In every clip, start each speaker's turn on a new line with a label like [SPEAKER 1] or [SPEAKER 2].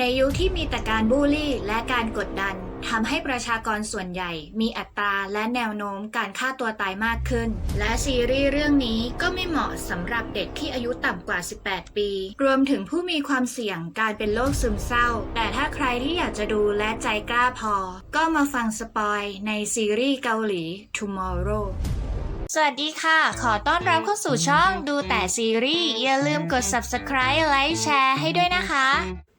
[SPEAKER 1] ในยุคที่มีแต่การบูลลี่และการกดดันทำให้ประชากรส่วนใหญ่ มีอัตราและแนวโน้มการฆ่าตัวตายมากขึ้น และซีรีส์เรื่องนี้ก็ไม่เหมาะสำหรับเด็กที่อายุต่ำกว่า 18 ปี รวมถึงผู้มีความเสี่ยงการเป็นโรคซึมเศร้า แต่ถ้าใครที่อยากจะดูและใจกล้าพอ ก็มาฟังสปอยในซีรีส์เกาหลี Tomorrow สวัสดีค่ะ ขอต้อนรับเข้าสู่ช่องดูแต่ซีรีส์ อย่าลืมกด subscribe ไลค์แชร์ให้ด้วยนะคะ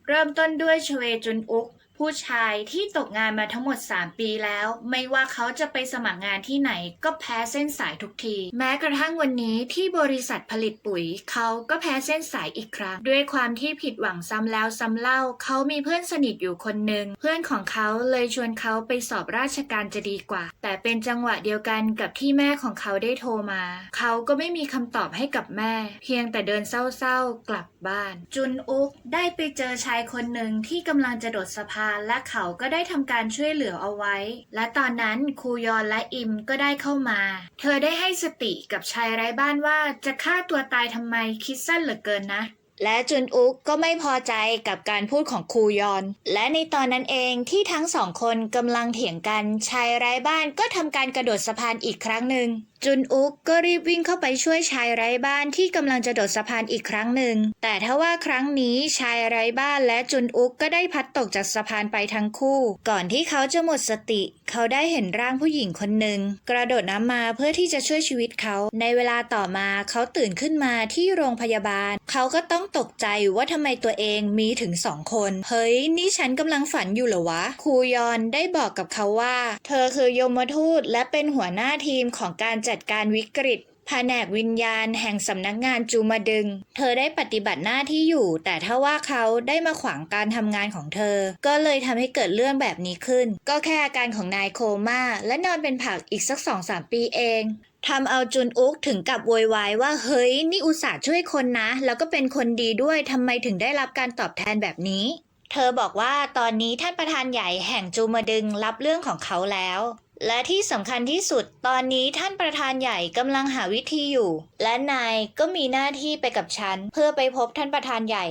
[SPEAKER 1] เริ่มต้นด้วยชเวจุนอุก ผู้ชายที่ตกงานมาทั้งหมด 3 ปีแล้ว ไม่ว่าเขาจะไปสมัครงานที่ไหนก็แพ้เส้นสายทุกที แม้กระทั่งวันนี้ที่บริษัทผลิตปุ๋ย เขาก็แพ้เส้นสายอีกครั้ง ด้วยความที่ผิดหวังซ้ำแล้วซ้ำเล่า เขามีเพื่อนสนิทอยู่คนหนึ่งเพื่อนของเขาเลยชวนเขาไปสอบราชการจะดีกว่า แต่เป็นจังหวะเดียวกันกับที่แม่ของเขาได้โทรมา เขาก็ไม่มีคำตอบให้กับแม่ เพียงแต่เดินเศร้าๆกลับบ้าน จุนอุกได้ไปเจอชายคนหนึ่งที่กำลังจะโดดสะพานและเขาก็ได้ทำการช่วยเหลือเอาไว้ และตอนนั้นครูยอนและอิมก็ได้เข้ามา เธอได้ให้สติกับชายไร้บ้านว่าจะฆ่าตัวตายทำไมคิดสั้นเหลือเกินนะ และจุนอุกก็ไม่พอใจกับการพูดของครูยอน และในตอนนั้นเองที่ทั้งสองคนกำลังเถียงกันชายไร้บ้านก็ทำการกระโดดสะพานอีกครั้งหนึ่งจุนอุกก็รีบวิ่งเข้าไปช่วยชายไร้บ้านที่กำลังจะโดดสะพานอีกครั้งหนึ่ง แต่ถ้าว่าครั้งนี้ชายไร้บ้านและจุนอุกก็ได้พัดตกจากสะพานไปทั้งคู่ ก่อนที่เขาจะหมดสติ เขาได้เห็นร่างผู้หญิงคนหนึ่งกระโดดน้ำมาเพื่อที่จะช่วยชีวิตเขา ในเวลาต่อมาเขาตื่นขึ้นมาที่โรงพยาบาล เขาก็ต้องตกใจว่าทำไมตัวเองมีถึงสองคน เฮ้ยนี่ฉันกำลังฝันอยู่เหรอวะครูยอนได้บอกกับเขาว่า เธอคือยมทูตและเป็นหัวหน้าทีมของการจัดการวิกฤตแผนกวิญญาณแห่งสำนักงานจูมาดึง เธอได้ปฏิบัติหน้าที่อยู่ แต่ถ้าว่าเขาได้มาขวางการทำงานของเธอ ก็เลยทำให้เกิดเรื่องแบบนี้ขึ้น ก็แค่อาการของนายโคม่า และนอนเป็นผักอีกสักสองสามปีเองทำเอาจุนอุกถึงกับโวยวายว่าเฮ้ย นี่อุตส่าห์ช่วยคนนะ แล้วก็เป็นคนดีด้วยทำไมถึงได้รับการตอบแทนแบบนี้ เธอบอกว่าตอนนี้ท่านประธานใหญ่แห่งจูมาดึงรับเรื่องของเขาแล้ว และที่สำคัญที่สุดตอนนี้ท่านประธานใหญ่กำลังหาวิธีอยู่ และนายก็มีหน้าที่ไปกับฉัน เพื่อไปพบท่านประธานใหญ่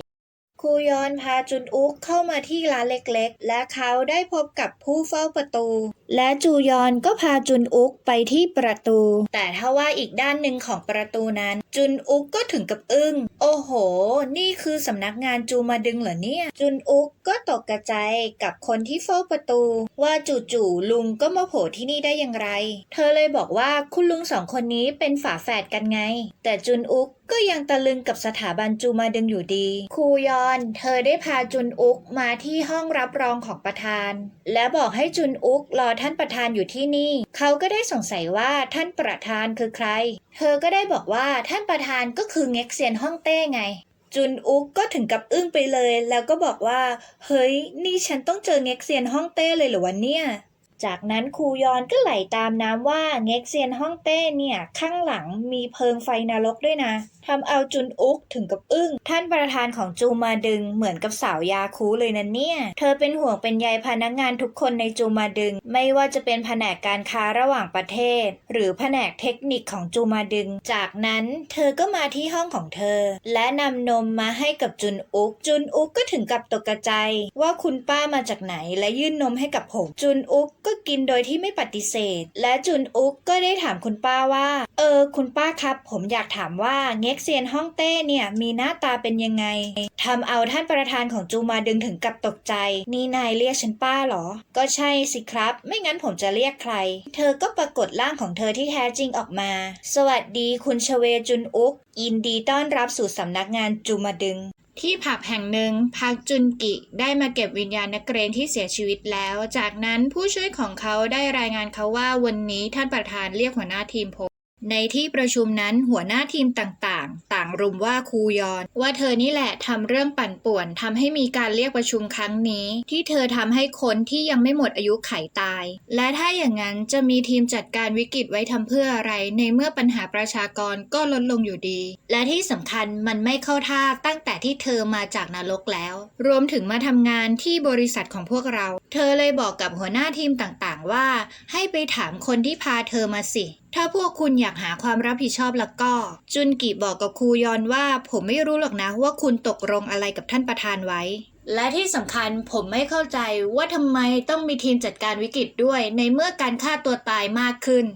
[SPEAKER 1] ครูยอนพาจุนอุกเข้ามาที่ร้านเล็กๆ และเขาได้พบกับผู้เฝ้าประตู และจูยอนก็พาจุนอุกไปที่ประตู แต่ถ้าว่าอีกด้านหนึ่งของประตูนั้น จุนอุกก็ถึงกับอึ้ง โอ้โห นี่คือสำนักงานจูมาดึงเหรอเนี่ย จุนอุกก็ตกกระจายกับคนที่เฝ้าประตู ว่าจู่ๆลุงก็มาโผล่ที่นี่ได้อย่างไร เธอเลยบอกว่าคุณลุงสองคนนี้เป็นฝาแฝดกันไง แต่จุนอุกก็ยังตะลึงกับสถาบันจูมาดึงอยู่ดี ครูยอนเธอได้พาจุนอุกมาที่ห้องรับรองของประธาน และบอกให้จุนอุกรอท่านประธานอยู่ที่นี่ เขาก็ได้สงสัยว่าท่านประธานคือใคร เธอก็ได้บอกว่าท่านประธานก็คือเง็กเซียนฮ่องเต้ไง จุนอุกก็ถึงกับอึ้งไปเลย แล้วก็บอกว่า เฮ้ย นี่ฉันต้องเจอเง็กเซียนฮ่องเต้เลยเหรอวะเนี่ย จากนั้นครูยอนก็ไหลตามน้ำว่าเง็กเซียนฮ่องเต้เนี่ย ข้างหลังมีเพิงไฟนรกด้วยนะทำเอาจุนอุกถึงกับอึ้ง ท่านประธานของจูมาดึงเหมือนกับสาวยาคูเลยนะเนี่ย เธอเป็นห่วงเป็นใยพนักงานทุกคนในจูมาดึง ไม่ว่าจะเป็นแผนกการค้าระหว่างประเทศ หรือแผนกเทคนิคของจูมาดึง จากนั้นเธอก็มาที่ห้องของเธอ และนำนมมาให้กับจุนอุก จุนอุกก็ถึงกับตกใจว่าคุณป้ามาจากไหนและยื่นนมให้กับผม จุนอุกก็กินโดยที่ไม่ปฏิเสธ และจุนอุกก็ได้ถามคุณป้าว่า เออ คุณป้าครับ ผมอยากถามว่าเง็กเซียนฮ่องเต้เนี่ย มีหน้าตาเป็นยังไงทำเอาท่านประธานของจูมาดึงถึงกับตกใจ นี่นายเรียกฉันป้าเหรอ ก็ใช่สิครับ ไม่งั้นผมจะเรียกใคร เธอก็ปรากฏร่างของเธอที่แท้จริงออกมา สวัสดีคุณชเวจุนอุกยินดีต้อนรับสู่สำนักงานจูมาดึง ที่ผับแห่งหนึ่งพักจุนกิได้มาเก็บวิญญาณนักเรียนที่เสียชีวิตแล้ว จากนั้นผู้ช่วยของเขาได้รายงานเขาว่าวันนี้ท่านประธานเรียกหัวหน้าทีมพบ ในที่ประชุมนั้นหัวหน้าทีมต่างๆ ต่างรุมว่าครูยอน ว่าเธอนี่แหละทำเรื่องปั่นป่วนทำให้มีการเรียกประชุมครั้งนี้ ที่เธอทำให้คนที่ยังไม่หมดอายุไขตาย และถ้าอย่างนั้นจะมีทีมจัดการวิกฤตไว้ทำเพื่ออะไร ในเมื่อปัญหาประชากรก็ลดลงอยู่ดี และที่สำคัญมันไม่เข้าท่าตั้งแต่ที่เธอมาจากนรกแล้ว รวมถึงมาทำงานที่บริษัทของพวกเรา เธอเลยบอกกับหัวหน้าทีมต่างๆ ว่า ให้ไปถามคนที่พาเธอมาสิถ้าพวกคุณอยากหาความรับผิดชอบแล้วก็ จุนกิบอกกับครูยอนว่า ผมไม่รู้หรอกนะว่าคุณตกลงอะไรกับท่านประธานไว้ และที่สำคัญผมไม่เข้าใจว่าทำไมต้องมีทีมจัดการวิกฤตด้วย ในเมื่อการฆ่าตัวตายมากขึ้น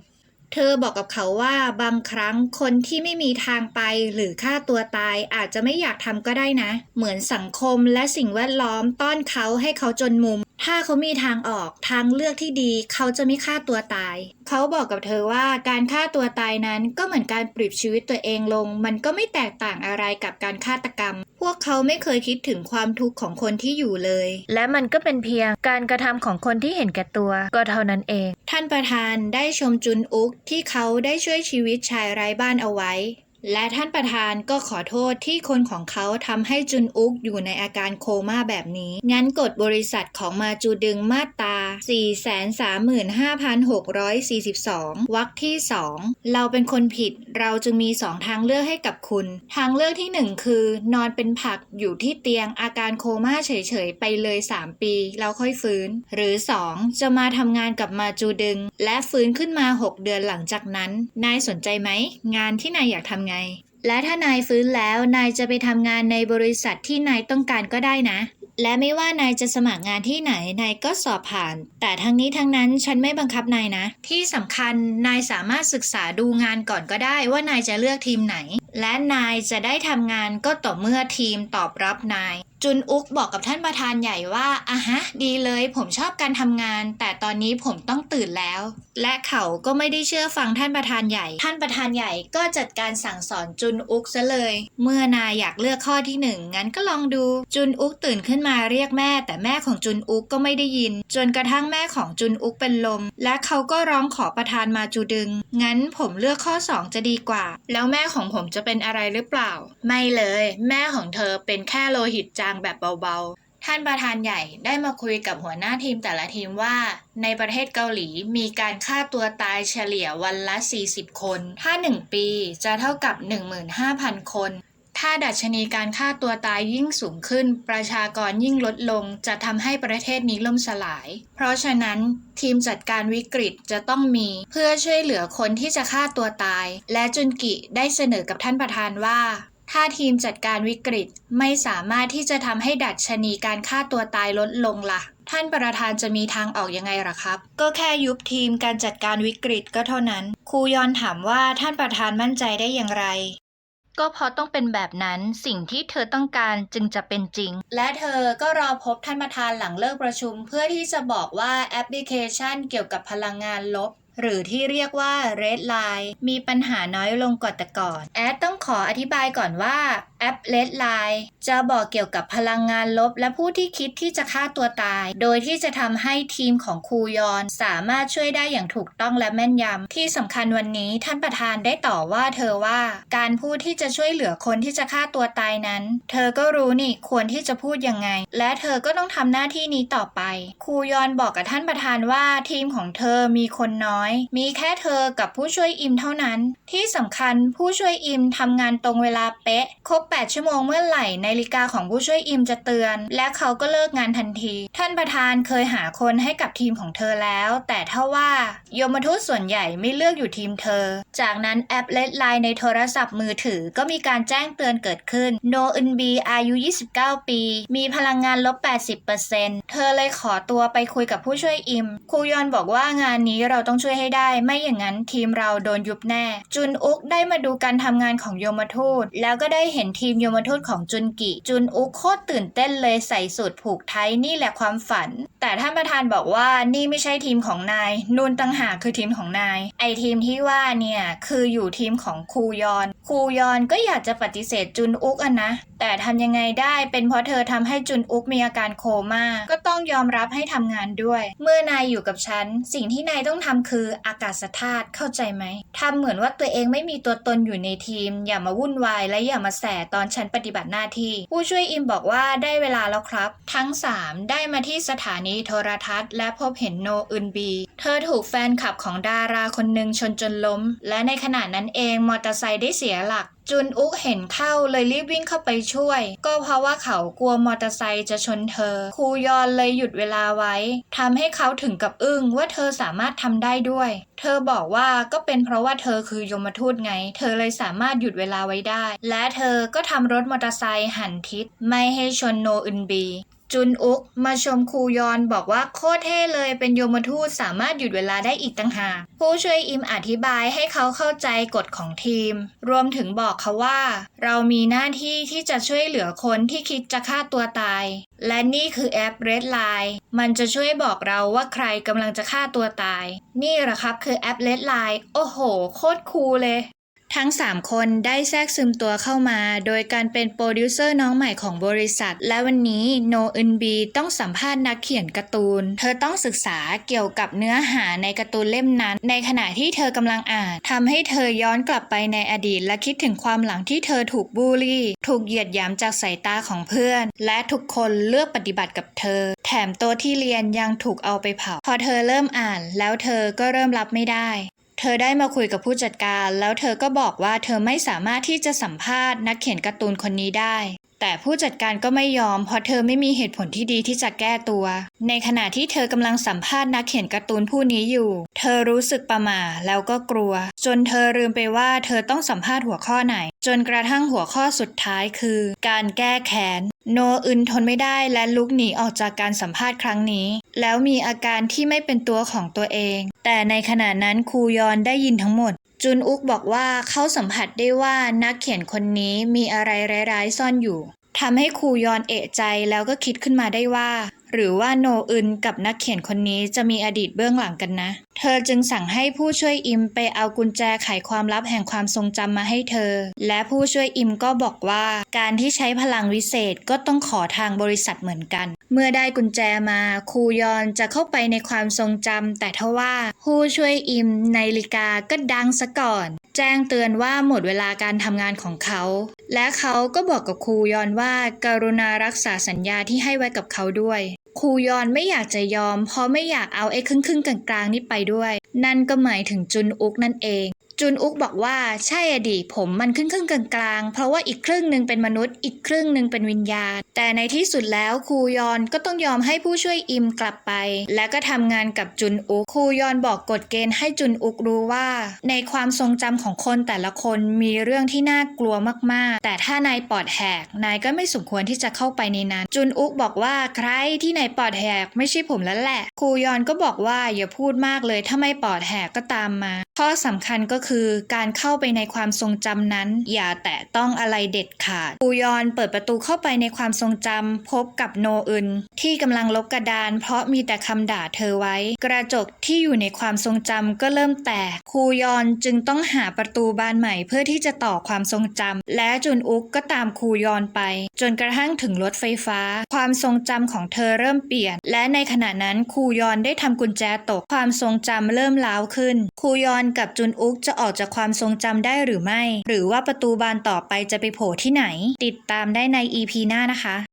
[SPEAKER 1] เธอบอกกับเขาว่าบางครั้งคนที่ไม่มีทางไปหรือฆ่าตัวตายอาจจะไม่อยากทำก็ได้นะ เหมือนสังคมและสิ่งแวดล้อมต้อนเขาให้เขาจนมุม ถ้าเขามีทางออกทางเลือกที่ดี เขาจะไม่ฆ่าตัวตาย เขาบอกกับเธอว่าการฆ่าตัวตายนั้นก็เหมือนการปลิบชีวิตตัวเองลง มันก็ไม่แตกต่างอะไรกับการฆาตกรรม พวกเขาไม่เคยคิดถึงความทุกข์ของคนที่อยู่เลย
[SPEAKER 2] และมันก็เป็นเพียงการกระทำของคนที่เห็นแก่ตัวก็เท่านั้นเอง
[SPEAKER 1] ท่านประธานได้ชมจุนอุกที่เขาได้ช่วยชีวิตชายไร้บ้านเอาไว้ และท่านประธานก็ขอโทษที่คนของเขาทำให้จุนอุกอยู่ในอาการโคม่าแบบนี้ งั้นกฎบริษัทของมาจูดึงมาตรา435,642 วรรคที่ 2 เราเป็นคนผิด เราจึงมี 2 ทางเลือกให้กับคุณ ทางเลือกที่ 1 คือ นอนเป็นผักอยู่ที่เตียงอาการโคม่าเฉยๆ ไปเลย 3 ปี แล้วค่อยฟื้น หรือ 2 จะมาทำงานกับมาจูดึง และฟื้นขึ้นมา 6 เดือนหลังจากนั้น นายสนใจไหม งานที่นายอยากทำไงและถ้านายฟื้นแล้วนายจะไปทำงานในบริษัทที่นายต้องการก็ได้นะ และไม่ว่านายจะสมัครงานที่ไหน นายก็สอบผ่าน แต่ทั้งนี้ทั้งนั้นฉันไม่บังคับนายนะ ที่สำคัญนายสามารถศึกษาดูงานก่อนก็ได้ว่านายจะเลือกทีมไหน และนายจะได้ทำงานก็ต่อเมื่อทีมตอบรับนาย จุนอุกบอกกับท่านประธานใหญ่ว่าอะฮะ ดีเลย ผมชอบการทำงาน แต่ตอนนี้ผมต้องตื่นแล้ว และเขาก็ไม่ได้เชื่อฟังท่านประธานใหญ่ ท่านประธานใหญ่ก็จัดการสั่งสอนจุนอุกซะเลย เมื่อนายอยากเลือกข้อที่หนึ่งงั้นก็ลองดู จุนอุกตื่นขึ้นมาเรียกแม่ แต่แม่ของจุนอุกก็ไม่ได้ยิน จนกระทั่งแม่ของจุนอุกเป็นลม และเขาก็ร้องขอประธานมาจูดึง งั้นผมเลือกข้อสองจะดีกว่า แล้วแม่ของผมจะเป็นอะไรหรือเปล่า ไม่เลย แม่ของเธอเป็นแค่โลหิตจางแบบเบาๆ ท่านประธานใหญ่ได้มาคุยกับหัวหน้าทีมแต่ละทีมว่า ในประเทศเกาหลีมีการฆ่าตัวตายเฉลี่ยวันละ 40 คน ถ้า 1 ปีจะเท่ากับ 15,000 คน ถ้าดัชนีการฆ่าตัวตายยิ่งสูงขึ้น ประชากรยิ่งลดลงจะทำให้ประเทศนี้ล่มสลาย เพราะฉะนั้นทีมจัดการวิกฤตจะต้องมีเพื่อช่วยเหลือคนที่จะฆ่าตัวตาย และจุนกิได้เสนอกับท่านประธานว่า ถ้าทีมจัดการวิกฤตไม่สามารถที่จะทำให้ดัชนีการฆ่าตัวตายลดลงล่ะ ท่านประธานจะมีทางออกยังไงล่ะครับ ก็แค่ยุบทีมการจัดการวิกฤตก็เท่านั้น ครูยอนถามว่าท่านประธานมั่นใจได้อย่างไร
[SPEAKER 2] ก็เพราะต้องเป็นแบบนั้นสิ่งที่เธอต้องการจึงจะเป็นจริง
[SPEAKER 1] และเธอก็รอพบท่านประธานหลังเลิกประชุม เพื่อที่จะบอกว่าแอปพลิเคชันเกี่ยวกับพลังงานลบ หรือที่เรียกว่า Red Line มีปัญหาน้อยลงกว่าแต่ก่อน แอดต้องขออธิบายก่อนว่า แอป Red Line จะบอกเกี่ยวกับพลังงานลบ และผู้ที่คิดที่จะฆ่าตัวตาย โดยที่จะทำให้ทีมของครูยอน สามารถช่วยได้อย่างถูกต้องและแม่นยำที่สำคัญวันนี้ท่านประธานได้ต่อว่าเธอว่า การพูดที่จะช่วยเหลือคนที่จะฆ่าตัวตายนั้น เธอก็รู้นี่ควรที่จะพูดยังไง และเธอก็ต้องทำหน้าที่นี้ต่อไป ครูยอนบอกกับท่านประธานว่าทีมของเธอมีคนน้อย มีแค่เธอกับผู้ช่วยอิมเท่านั้น ที่สำคัญผู้ช่วยอิมทำงานตรงเวลาเป๊ะครบ8 ชั่วโมงเมื่อไหร่นาฬิกาของผู้ช่วยอิมจะเตือน และเขาก็เลิกงานทันที ท่านประธานเคยหาคนให้กับทีมของเธอแล้ว แต่ถ้าว่า ยมทูตส่วนใหญ่ไม่เลือกอยู่ทีมเธอ จากนั้นแอปเลดไลน์ในโทรศัพท์มือถือก็มีการแจ้งเตือนเกิดขึ้นโนอึนบีอายุ 29 ปี มีพลังงานลบ 80%เธอเลยขอตัวไปคุยกับผู้ช่วยอิมครูยอนบอกว่างานนี้เราต้องช่วยให้ได้ ไม่อย่างนั้นทีมเราโดนยุบแน่ จุนอุกได้มาดูการทำงานของโยมทูตแล้วก็ได้เห็นทีมโยมทูตของจุนกิ จุนอุกโคตรตื่นเต้นเลยใส่สูตรผูกไทยนี่แหละความฝัน แต่ท่านประธานบอกว่านี่ไม่ใช่ทีมของนาย นูนตังหากคือทีมของนาย ไอทีมที่ว่าเนี่ยคืออยู่ทีมของครูยอน ครูยอนก็อยากจะปฏิเสธจุนอุกอะนะ แต่ทำยังไงได้เป็นเพราะเธอทำให้จุนอุกมีอาการโคม่าก็ต้องยอมรับให้ทำงานด้วย เมื่อนายอยู่กับฉัน สิ่งที่นายต้องทำคืออากาศธาตุเข้าใจไหมทำเหมือนว่าตัวเองไม่มีตัวตนอยู่ในทีม อย่ามาวุ่นวายและอย่ามาแสตอนฉันปฏิบัติหน้าที่ ผู้ช่วยอิมบอกว่าได้เวลาแล้วครับ ทั้ง 3 ได้มาที่สถานีโทรทัศน์ และพบเห็นโนอึนบี เธอถูกแฟนคลับของดาราคนหนึ่งชนจนล้ม และในขณะนั้นเองมอเตอร์ไซค์ได้เสียหลัก จุนอุกเห็นเข้าเลยรีบวิ่งเข้าไปช่วย ก็เพราะว่าเขากลัวมอเตอร์ไซค์จะชนเธอ ครูยอนเลยหยุดเวลาไว้ทำให้เขาถึงกับอึ้งว่าเธอสามารถทำได้ด้วย เธอบอกว่าก็เป็นเพราะว่าเธอคือยมทูตไง เธอเลยสามารถหยุดเวลาไว้ได้ และเธอก็ทำรถมอเตอร์ไซค์หันทิศไม่ให้ชนโนอึนบี จุนอุกมาชมครูยอนบอกว่าโคตรเท่เลยเป็นโยมทูตสามารถหยุดเวลาได้อีกต่างหากผู้ช่วยอิมอธิบายให้เขาเข้าใจกฎของทีม รวมถึงบอกเขาว่า เรามีหน้าที่ที่จะช่วยเหลือคนที่คิดจะฆ่าตัวตาย และนี่คือแอป Red Line มันจะช่วยบอกเราว่าใครกำลังจะฆ่าตัวตาย นี่แหละครับคือแอป Red Line โอ้โห โคตรคูลเลย ทั้ง 3 คนได้แทรกซึมตัวเข้ามา โดยการเป็นโปรดิวเซอร์น้องใหม่ของบริษัท และวันนี้โนอึนบีต้องสัมภาษณ์นักเขียนการ์ตูน เธอต้องศึกษาเกี่ยวกับเนื้อหาในการ์ตูนเล่มนั้น ในขณะที่เธอกำลังอ่านทำให้เธอย้อนกลับไปในอดีต และคิดถึงความหลังที่เธอถูกบูลลี่ ถูกเหยียดหยามจากสายตาของเพื่อน และทุกคนเลือกปฏิบัติกับเธอ แถมตัวที่เรียนยังถูกเอาไปเผา พอเธอเริ่มอ่าน แล้วเธอก็เริ่มรับไม่ได้ เธอได้มาคุยกับผู้จัดการ แล้วเธอก็บอกว่าเธอไม่สามารถที่จะสัมภาษณ์นักเขียนการ์ตูนคนนี้ได้ แต่ผู้จัดการก็ไม่ยอม เพราะเธอไม่มีเหตุผลที่ดีที่จะแก้ตัว ในขณะที่เธอกำลังสัมภาษณ์นักเขียนการ์ตูนผู้นี้อยู่ เธอรู้สึกประหม่าแล้วก็กลัว จนเธอลืมไปว่าเธอต้องสัมภาษณ์หัวข้อไหน จนกระทั่งหัวข้อสุดท้ายคือ การแก้แค้นโนอึนทนไม่ได้และลุกหนีออกจากการสัมภาษณ์ครั้งนี้ แล้วมีอาการที่ไม่เป็นตัวของตัวเอง แต่ในขณะนั้นครูยอนได้ยินทั้งหมด จุนอุกบอกว่าเขาสัมผัสได้ว่านักเขียนคนนี้มีอะไรร้ายๆซ่อนอยู่ทำให้ครูยอนเอะใจแล้วก็คิดขึ้นมาได้ว่า หรือว่าโนอึนกับนักเขียนคนนี้จะมีอดีตเบื้องหลังกันนะ เธอจึงสั่งให้ผู้ช่วยอิมไปเอากุญแจไขความลับแห่งความทรงจำมาให้เธอ และผู้ช่วยอิมก็บอกว่า การที่ใช้พลังวิเศษก็ต้องขอทางบริษัทเหมือนกัน เมื่อได้กุญแจมาครูยอนจะเข้าไปในความทรงจำแต่ทว่าผู้ช่วยอิมนาฬิกาก็ดังซะก่อน แจ้งเตือนว่าหมดเวลาการทำงานของเขา และเขาก็บอกกับครูยอนว่าการุณารักษาสัญญาที่ให้ไว้กับเขาด้วย ครูยอนไม่อยากจะยอม เพราะไม่อยากเอาไอ้ครึ่งครึ่งๆกลางๆนี่ไปด้วย นั่นก็หมายถึงจุนอุกนั่นเอง จุนอุกบอกว่าใช่อดีผมมันครึ่งครึ่งกลางๆ เพราะว่าอีกครึ่งหนึ่งเป็นมนุษย์ อีกครึ่งหนึ่งเป็นวิญญาณ แต่ในที่สุดแล้วครูยอนก็ต้องยอมให้ผู้ช่วยอิมกลับไป และก็ทำงานกับจุนอุกครูยอนบอกกฎเกณฑ์ให้จุนอุกรู้ว่า ในความทรงจำของคนแต่ละคนมีเรื่องที่น่ากลัวมากๆ แต่ถ้านายปอดแหกนายก็ไม่สมควรที่จะเข้าไปในนั้น จุนอุกบอกว่าใครที่นายปอดแหกไม่ใช่ผมแล้วแหละครูยอนก็บอกว่าอย่าพูดมากเลยถ้าไม่ปอดแหกก็ตามมา ข้อสำคัญก็คือือการเข้าไปในความทรงจำนั้น อย่าแตะต้องอะไรเด็ดขาดครูยอนเปิดประตูเข้าไปในความทรงจำพบกับโนอึน ที่กำลังลบกระดาน เพราะมีแต่คำด่าเธอไว้ กระจกที่อยู่ในความทรงจำก็เริ่มแตกครูยอนจึงต้องหาประตูบานใหม่เพื่อที่จะต่อความทรงจำและจุนอุกก็ตามครูยอนไป จนกระทั่งถึงรถไฟฟ้า ความทรงจำของเธอเริ่มเปลี่ยน และในขณะนั้นครูยอนได้ทำกุญแจตกความทรงจำเริ่มล้าวขึ้นครูยอนกับจุนอุกจะออกจากความทรงจำได้หรือไม่ หรือว่าประตูบานต่อไปจะไปโผล่ที่ไหน ติดตามได้ใน EP หน้านะคะ